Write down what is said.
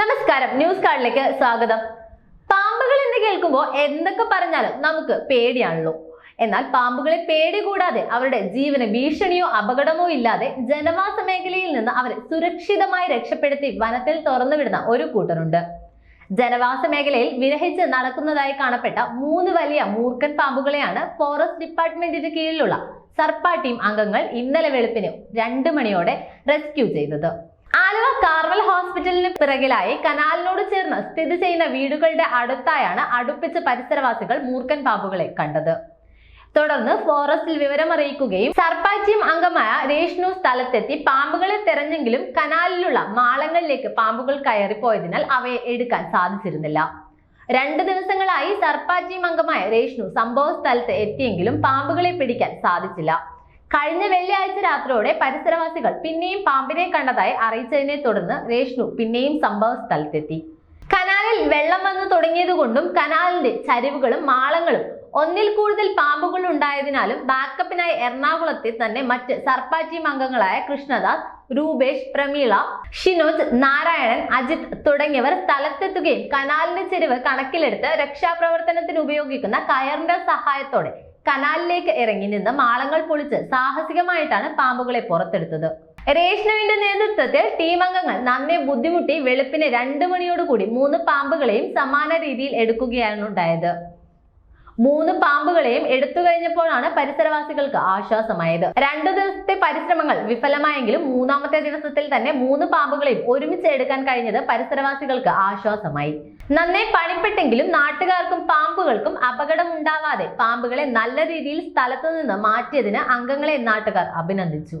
നമസ്കാരം ന്യൂസ് കാർഡിലേക്ക് സ്വാഗതം. പാമ്പുകൾ എന്ന് കേൾക്കുമ്പോൾ എന്തൊക്കെ പറഞ്ഞാലും നമുക്ക് പേടിയാണല്ലോ. എന്നാൽ പാമ്പുകളെ പേടി കൂടാതെ അവരുടെ ജീവന് ഭീഷണിയോ അപകടമോ ഇല്ലാതെ ജനവാസ മേഖലയിൽ നിന്ന് അവരെ സുരക്ഷിതമായി രക്ഷപ്പെടുത്തി വനത്തിൽ തുറന്നുവിടുന്ന ഒരു കൂട്ടരുണ്ട്. ജനവാസ മേഖലയിൽ വിരഹിച്ച് നടക്കുന്നതായി കാണപ്പെട്ട മൂന്ന് വലിയ മൂർഖൻ പാമ്പുകളെയാണ് ഫോറസ്റ്റ് ഡിപ്പാർട്ട്മെന്റിന് കീഴിലുള്ള സർപ്പ ടീം അംഗങ്ങൾ ഇന്നലെ വെളുപ്പിന് രണ്ട് മണിയോടെ റെസ്ക്യൂ ചെയ്തത്. ആലുവ ഹോസ്പിറ്റലിന് പിറകിലായി കനാലിനോട് ചേർന്ന് സ്ഥിതി ചെയ്യുന്ന വീടുകളുടെ അടുത്തായാണ് അടുപ്പിച്ച് പരിസരവാസികൾ മൂർഖൻ പാമ്പുകളെ കണ്ടത്. തുടർന്ന് ഫോറസ്റ്റിൽ വിവരമറിയിക്കുകയും സർപ്പാച്ചിയും അംഗമായ രേഷ്ണു സ്ഥലത്തെത്തി പാമ്പുകളെ തെരഞ്ഞെങ്കിലും കനാലിലുള്ള മാളങ്ങളിലേക്ക് പാമ്പുകൾ കയറിപ്പോയതിനാൽ അവയെ എടുക്കാൻ സാധിച്ചിരുന്നില്ല. രണ്ട് ദിവസങ്ങളായി സർപ്പാച്ചിയും അംഗമായ രേഷ്ണു സംഭവ സ്ഥലത്ത് എത്തിയെങ്കിലും പാമ്പുകളെ പിടിക്കാൻ സാധിച്ചില്ല. കഴിഞ്ഞ വെള്ളിയാഴ്ച രാത്രിയോടെ പരിസരവാസികൾ പിന്നെയും പാമ്പിനെ കണ്ടതായി അറിയിച്ചതിനെ തുടർന്ന് രേഷ്ണു പിന്നെയും സംഭവ സ്ഥലത്തെത്തി. കനാലിൽ വെള്ളം വന്നു തുടങ്ങിയതുകൊണ്ടും കനാലിന്റെ ചരിവുകളും മാളങ്ങളും ഒന്നിൽ കൂടുതൽ പാമ്പുകൾ ഉണ്ടായതിനാലും ബാക്കപ്പിനായി എറണാകുളത്തെ തന്നെ മറ്റ് സർപ്പാറ്റീം അംഗങ്ങളായ കൃഷ്ണദാസ് രൂപേഷ് പ്രമീള ഷിനോജ് നാരായണൻ അജിത് തുടങ്ങിയവർ സ്ഥലത്തെത്തുകയും കനാലിന്റെ ചെരിവ് കണക്കിലെടുത്ത് രക്ഷാപ്രവർത്തനത്തിന് ഉപയോഗിക്കുന്ന കയറിന്റെ സഹായത്തോടെ കനാലിലേക്ക് ഇറങ്ങി നിന്ന് മാളങ്ങൾ പൊളിച്ച് സാഹസികമായിട്ടാണ് പാമ്പുകളെ പുറത്തെടുത്തത്. രേഷ്ണുവിന്റെ നേതൃത്വത്തിൽ ടീം അംഗങ്ങൾ നന്നെ ബുദ്ധിമുട്ടി വെളുപ്പിന് രണ്ട് മണിയോടുകൂടി മൂന്ന് പാമ്പുകളെയും സമാന രീതിയിൽ എടുക്കുകയാണ് ഉണ്ടായത് മൂന്ന് പാമ്പുകളെയും എടുത്തു കഴിഞ്ഞപ്പോഴാണ് പരിസരവാസികൾക്ക് ആശ്വാസമായത്. രണ്ടു ദിവസത്തെ പരിശ്രമങ്ങൾ വിഫലമായെങ്കിലും മൂന്നാമത്തെ ദിവസത്തിൽ തന്നെ മൂന്ന് പാമ്പുകളെയും ഒരുമിച്ച് എടുക്കാൻ കഴിഞ്ഞത് പരിസരവാസികൾക്ക് ആശ്വാസമായി. നന്നേ പണിപ്പെട്ടെങ്കിലും നാട്ടുകാർക്കും പാമ്പുകൾക്കും അപകടം ഉണ്ടാവാതെ പാമ്പുകളെ നല്ല രീതിയിൽ സ്ഥലത്തു നിന്ന് മാറ്റിയതിന് അംഗങ്ങളെ നാട്ടുകാർ അഭിനന്ദിച്ചു.